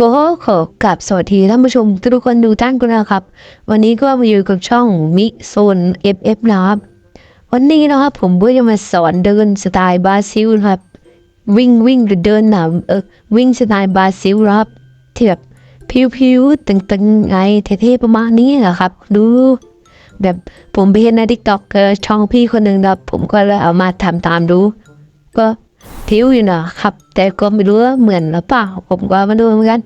ก็ขอกราบสวัสดีท่านผู้ชมทุกคนดูท่านกันนะครับ วันนี้ก็มาอยู่กับช่องมิโซน FF นะครับ วันนี้นะครับผมก็จะมาสอนเดินสไตล์บราซิลครับ วิ่งวิ่งหรือเดินหนาเออวิ่งสไตล์บราซิลครับที่แบบผิวๆตึงๆไงเท่ๆประมาณนี้นะครับ ดูแบบผมไปเห็นในทิกตอกช่องพี่คนหนึ่งนะครับผมก็เลยเอามาทำตามดู ก็ ผิวอยู่นะครับ แต่ก็ไม่รู้ว่าเหมือนหรือเปล่า ผมก็มาดูเหมือนกัน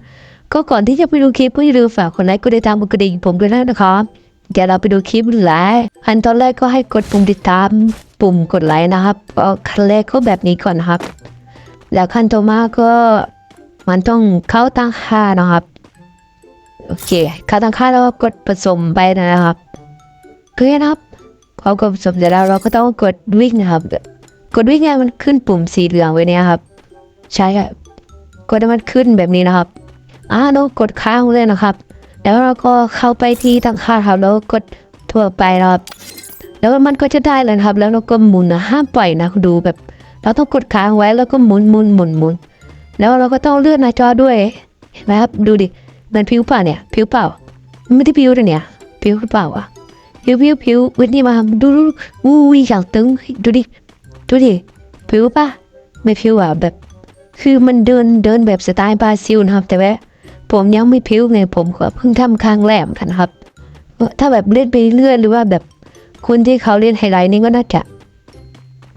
ก็ก่อนที่จะไปดูคลิปก็อย่าลืมฝากคนไลค์กดติดตามกดกระดิ่งผมด้วยนะครับเดี๋ยวเราไปดูคลิปเลยขั้นตอนแรกก็ให้กดปุ่มติดตาม ปุ่มกดไลค์นะครับขั้นแรกก็แบบนี้ก่อนนะครับ แล้วขั้นต่อมาก็มันต้องเข้าตั้งค่านะครับ โอเค เข้าตั้งค่าแล้วก็กดผสมไปนะครับโอเคนะครับพอกดผสมเสร็จแล้วเราก็ต้องกดวิ่งนะครับ กดวิ่งไงมันขึ้นปุ่มสีเหลืองไว้เนี่ยครับ ใช่ครับกดให้มันขึ้นแบบนี้นะครับอ่าเรากดค้างเลยนะครับ แล้วเราก็เข้าไปที่ตั้งค่าครับแล้วกดทั่วไปครับ แล้วมันก็จะได้เลยครับ แล้วเราก็หมุนนะห้ามปล่อยนะดูแบบ เราต้องกดค้างไว้แล้วก็หมุนหมุนหมุนหมุนแล้วเราก็ต้องเลื่อนหน้าจอด้วยเห็นไหมครับดูดิมันผิวเปล่าเนี่ยผิวเปล่าไม่ได้ผิวเลยเนี่ยผิวหรือเปล่าอะผิวผิวผิววันนี้มาดูดูอู้ยอย่างตึงดูดิ ดูดิผิวปะไม่ผิวอะแบบ คือมันเดินเดินแบบสไตล์บราซิลนะครับ แต่ว่าผมยังไม่ผิวไงผมก็เพิ่งทำครั้งแรกเหมือนกันครับ ถ้าแบบเล่นไปเรื่อยหรือว่าแบบคนที่เขาเล่นไฮไลท์นี่ก็น่าจะ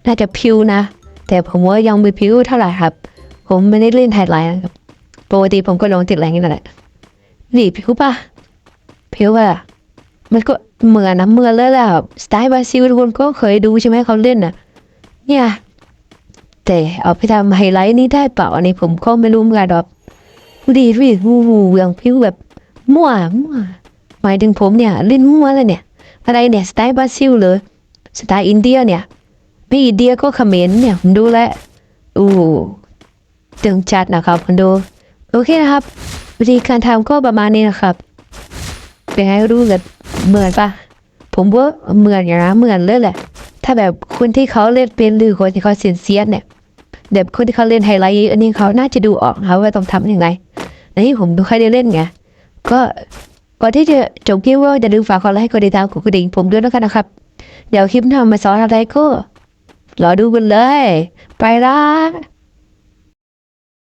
น่าจะผิวนะ แต่ผมว่ายังไม่ผิวเท่าไหร่ครับ ผมไม่ได้เล่นไฮไลท์นะครับปกติผมก็ลงติดแรงนี่แหละนี่ผิวปะผิวปะมันก็เหมือนนะเหมือนเลยแหละครับสไตล์บราซิลทุกคนก็เคยดูใช่ไหมเขาเล่นน่ะ เนี่ย แต่เอาไปทำไฮไลท์นี้ได้เปล่า อันนี้ผมก็ไม่รู้เหมือนกันหรอกดูดิดูดิวูวูอย่างผิวแบบมั่วมั่วหมายถึงผมเนี่ยเล่นมั่วเลยเนี่ย อะไรเนี่ยสไตล์บราซิลเลยสไตล์อินเดียเนี่ยไม่อินเดียก็เขมรเนี่ยผมดูแลวอู้ตึงจัดนะครับคุณดูโอเคนะครับ วิธีการทำก็ประมาณนี้นะครับเป็นไงรู้กันเหมือนปะผมว่าเหมือนอย่างนะเหมือนเลยแหละาแบบคนที่เขาเล่นเป็นหรือคนที่เขาเซียนเซียนเนี่ยแบบคนที่เขาเล่นไฮไลท์อันนี้เขาน่าจะดูออกเขาว่าต้องทำยังไงอันที่ผมไม่ค่อยได้เล่นไงก็ก่อนที่จะจบคลิปว่าจะลืมฝากกดไลค์กดติดตามกดกระดิ่งผมด้วยแล้วกันนะครับ เดี๋ยวคลิปหน้ามาสอนอะไรก็รอดูกันเลย ไปละ